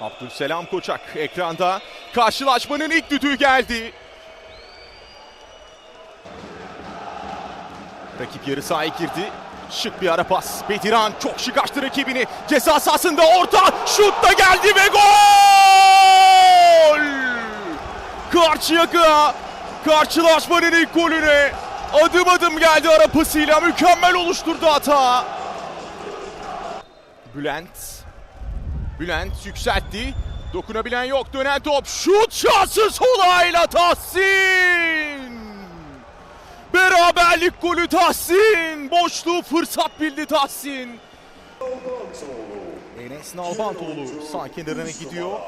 Abdülselam Koçak ekranda. Karşılaşmanın ilk düdüğü geldi. Rakip yarı sahaya girdi. Şık bir ara pas. Bediran çok şık açtı rakibini. Ceza sahasında orta. Şut da geldi ve gol! Karşıyaka karşılaşmanın ilk golüne adım adım geldi ara pasıyla mükemmel oluşturdu hata. Bülent Bülent yükseltti. Dokunabilen yok. Dönen top. Şut şansı solayla Tahsin. Beraberlik golü Tahsin. Boşluğu fırsat bildi Tahsin. Enes Nalbantoğlu sağ kenarına gidiyor.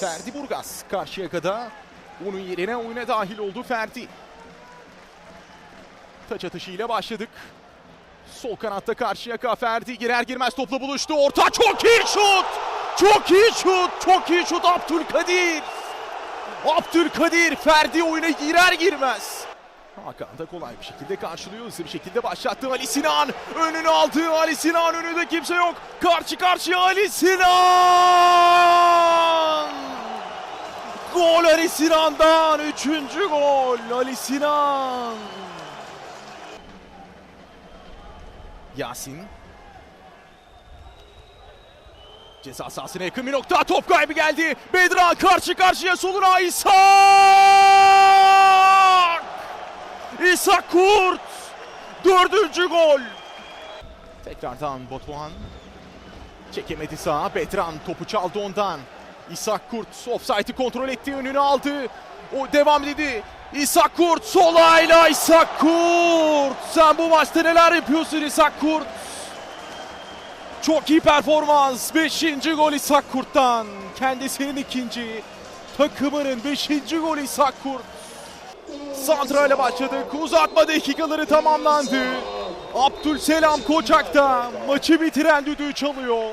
Ferdi Burgaz Karşıyaka'da onun yerine oyuna dahil oldu Ferdi. Taç atışıyla başladık. Sol kanatta Karşıyaka Ferdi girer girmez topla buluştu. Orta çok iyi şut. Çok iyi şut. Çok iyi şut Abdülkadir. Abdülkadir Ferdi oyuna girer girmez. Hakan da kolay bir şekilde karşılıyor. Hızlı bir şekilde başlattı Ali Sinan. Önünü aldı Ali Sinan. Önünde kimse yok. Karşı karşıya Ali Sinan. Gol Ali Sinan'dan. Üçüncü gol Ali Sinan. Yasin. Ceza sahasına yakın bir nokta. Top kaybı geldi. Bedran karşı karşıya soluna İshak. İshak Kurt. Dördüncü gol. Tekrardan Batuhan. Çekemedi sağa. Bedran topu çaldı ondan. İshak Kurt offside'i kontrol etti. Önünü aldı. O devam dedi. İshak Kurt solayla İshak Kurt. Sen bu maçta neler yapıyorsun İshak Kurt? Çok iyi performans. Beşinci gol İshak Kurt'tan. Kendisinin ikinci. Takımının beşinci golü İshak Kurt. Santra ile başladık. Uzatma dakikaları tamamlandı. Abdülselam Koçak da maçı bitiren düdüğü çalıyor.